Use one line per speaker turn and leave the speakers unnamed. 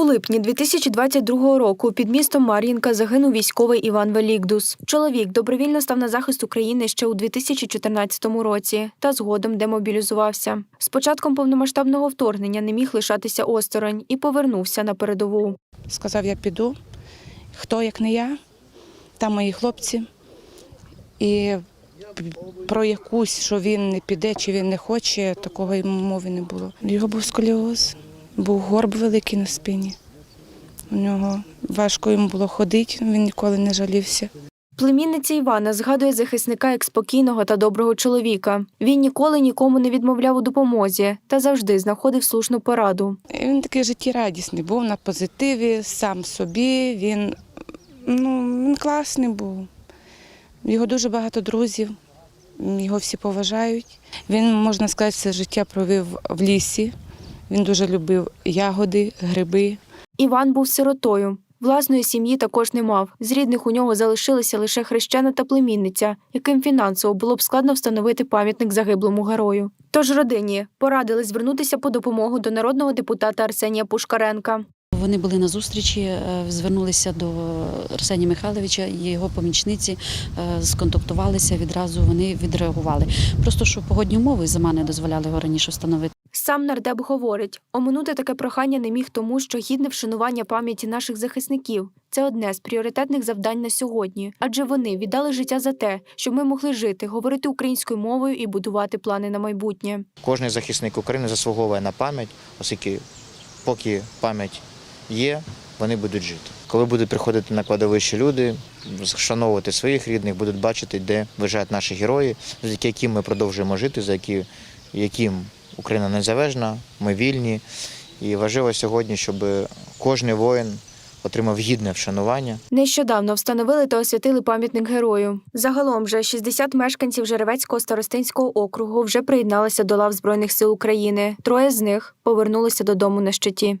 У липні 2022 року під містом Мар'їнка загинув військовий Іван Велікдус. Чоловік добровільно став на захист України ще у 2014 році та згодом демобілізувався. З початком повномасштабного вторгнення не міг лишатися осторонь і повернувся на передову.
Сказав, я піду. Хто як не я, там мої хлопці. І про якусь, що він не піде чи він не хоче, такого й мови не було. Його був сколіоз, був горб великий на спині. У нього важко йому було ходити, він ніколи не жалівся.
Племінниця Івана згадує захисника як спокійного та доброго чоловіка. Він ніколи нікому не відмовляв у допомозі та завжди знаходив слушну пораду.
Він такий життєрадісний, був на позитиві, сам собі. Він, ну, він класний був. Його дуже багато друзів, його всі поважають. Він, можна сказати, все життя провів в лісі. Він дуже любив ягоди, гриби.
Іван був сиротою. Власної сім'ї також не мав. З рідних у нього залишилися лише хрещена та племінниця, яким фінансово було б складно встановити пам'ятник загиблому герою. Тож родині порадили звернутися по допомогу до народного депутата Арсенія Пушкаренка.
Вони були на зустрічі, е, звернулися до Арсенія Михайловича і його помічниці, е, сконтактувалися відразу. Вони відреагували. Просто що погодні умови зима не дозволяли його раніше встановити.
Сам нардеп говорить, оминути таке прохання не міг тому, що гідне вшанування пам'яті наших захисників це одне з пріоритетних завдань на сьогодні, адже вони віддали життя за те, щоб ми могли жити, говорити українською мовою і будувати плани на майбутнє.
Кожний захисник України заслуговує на пам'ять, оскільки поки пам'ять є, вони будуть жити. Коли будуть приходити на кладовище люди, вшановувати своїх рідних, будуть бачити, де лежать наші герої, завдяки яким ми продовжуємо жити, за які, яким Україна незалежна, ми вільні. І важливо сьогодні, щоб кожен воїн отримав гідне вшанування.
Нещодавно встановили та освятили пам'ятник герою. Загалом же 60 мешканців Жеревецького старостинського округу вже приєдналися до лав Збройних сил України. Троє з них повернулися додому на щиті.